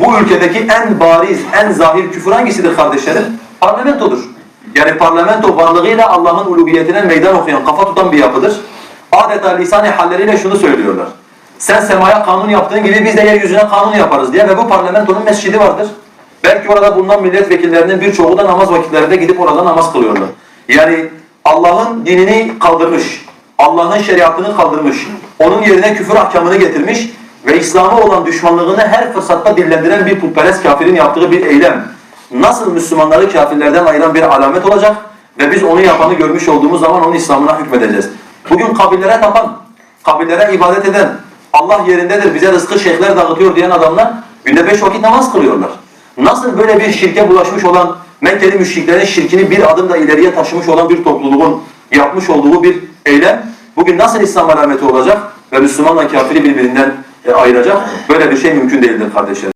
bu ülkedeki en bariz, en zahir küfür hangisidir kardeşlerim? Parlamentodur. Yani parlamento varlığıyla Allah'ın ulubiyetine meydan okuyan, kafa tutan bir yapıdır. Adeta lisan-ı halleriyle şunu söylüyorlar. Sen semaya kanun yaptığın gibi biz de yeryüzüne kanun yaparız diye ve bu parlamentonun mescidi vardır. Belki orada bulunan milletvekillerinin birçoğu da namaz vakitlerinde gidip orada namaz kılıyorlar. Yani Allah'ın dinini kaldırmış, Allah'ın şeriatını kaldırmış, onun yerine küfür ahkamını getirmiş ve İslam'a olan düşmanlığını her fırsatta dillendiren bir putperest kafirin yaptığı bir eylem nasıl Müslümanları kafirlerden ayıran bir alamet olacak ve biz onu yapanı görmüş olduğumuz zaman onun İslam'ına hükmedeceğiz. Bugün kabirlere tapan, kabirlere ibadet eden, Allah yerindedir bize rızkı şeyhler dağıtıyor diyen adamlar günde beş vakit namaz kılıyorlar. Nasıl böyle bir şirke bulaşmış olan Mekkeli müşriklerin şirkini bir adım da ileriye taşımış olan bir topluluğun yapmış olduğu bir eylem bugün nasıl İslam alameti olacak ve Müslümanla kafiri birbirinden ayıracak? Böyle bir şey mümkün değildir kardeşlerim.